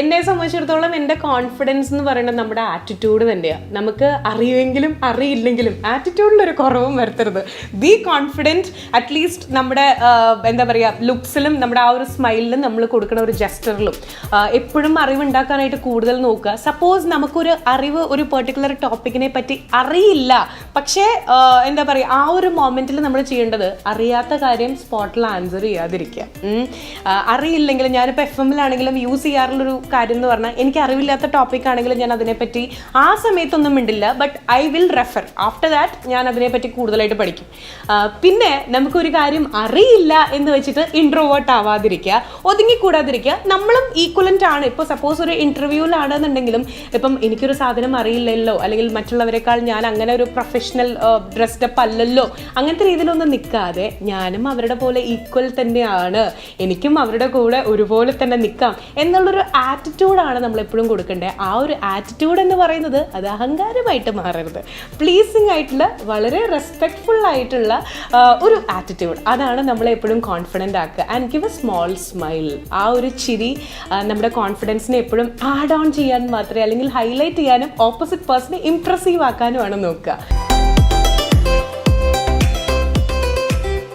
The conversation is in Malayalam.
എന്നെ സംബന്ധിച്ചിടത്തോളം എന്റെ കോൺഫിഡൻസ് എന്ന് പറയുന്നത് നമ്മുടെ ആറ്റിറ്റ്യൂഡ് തന്നെയാണ് നമുക്ക് അറിയുമെങ്കിലും അറിയില്ലെങ്കിലും ആറ്റിറ്റ്യൂഡിലൊരു കുറവും വരുത്തരുത്. ബി കോൺഫിഡന്റ് അറ്റ്ലീസ്റ്റ് നമ്മുടെ എന്താ പറയുക ലുക്സിലും നമ്മുടെ ആ ഒരു സ്മൈലിലും നമ്മൾ കൊടുക്കുന്ന ഒരു ജസ്റ്ററിലും എപ്പോഴും അറിവുണ്ടാക്കാനായിട്ട് കൂടുതൽ നോക്കുക. സപ്പോസ് നമുക്കൊരു അറിവ് ഒരു പെർട്ടിക്കുലർ ടോപ്പിക്കിനെ പറ്റി അറിയില്ല. പക്ഷേ എന്താ പറയുക ആ ഒരു മൊമെന്റിൽ നമ്മൾ ചെയ്യേണ്ടത് അറിയാത്ത കാര്യം സ്പോട്ടിൽ ആൻസർ ചെയ്യാതിരിക്കുക. അറിയില്ലെങ്കിൽ ഞാനിപ്പോൾ എഫ് എമ്മിലാണെങ്കിലും യൂസ് ചെയ്യാറുള്ളൊരു കാര്യം എന്ന് പറഞ്ഞാൽ എനിക്ക് അറിവില്ലാത്ത ടോപ്പിക് ആണെങ്കിലും ഞാൻ അതിനെപ്പറ്റി ആ സമയത്തൊന്നും മിണ്ടില്ല but I will refer after that ഞാൻ അതിനെപ്പറ്റി കൂടുതലായിട്ട് പഠിക്കും. പിന്നെ നമുക്കൊരു കാര്യം അറിയില്ല എന്ന് വെച്ചിട്ട് ഇൻട്രോവേർട്ട് ആവാതിരിക്കുക ഒതുങ്ങിക്കൂടാതിരിക്കുക നമ്മളും ഈക്വലന്റ് ആണ്. ഇപ്പോൾ സപ്പോസ് ഒരു ഇന്റർവ്യൂവിലാണെന്നുണ്ടെങ്കിലും ഇപ്പം എനിക്കൊരു സാധനം അറിയില്ലല്ലോ അല്ലെങ്കിൽ മറ്റുള്ളവരെക്കാൾ ഞാൻ അങ്ങനെ ഒരു പ്രൊഫഷണൽ ഡ്രസ്ഡപ്പ് അല്ലല്ലോ. അങ്ങനത്തെ രീതിയിലൊന്നും നിൽക്കാതെ ഞാനും അവരുടെ പോലെ ഈക്വൽ തന്നെയാണ്. എനിക്കും അവരുടെ കൂടെ ഒരുപോലെ തന്നെ നിൽക്കാം എന്നുള്ളൊരു ആറ്റിറ്റ്യൂഡാണ് നമ്മൾ എപ്പോഴും കൊടുക്കേണ്ടത് ആ ഒരു ആറ്റിറ്റ്യൂഡ് എന്ന് പറയുന്നത് അത് അഹങ്കാരമായിട്ട് മാറരുത്. പ്ലീസിങ് ആയിട്ടുള്ള വളരെ റെസ്പെക്ട്ഫുൾ ആയിട്ടുള്ള ഒരു ആറ്റിറ്റ്യൂഡ് അതാണ് നമ്മളെ എപ്പോഴും കോൺഫിഡന്റ് ആക്കുക. And give a small smile ആ ഒരു ചിരി നമ്മുടെ കോൺഫിഡൻസിനെ എപ്പോഴും ആഡ് ഓൺ ചെയ്യാൻ മാത്രമേ അല്ലെങ്കിൽ ഹൈലൈറ്റ് ചെയ്യാനും ഓപ്പോസിറ്റ് പേഴ്സണെ ഇംപ്രസീവ് ആക്കാനുമാണ് നോക്കുക.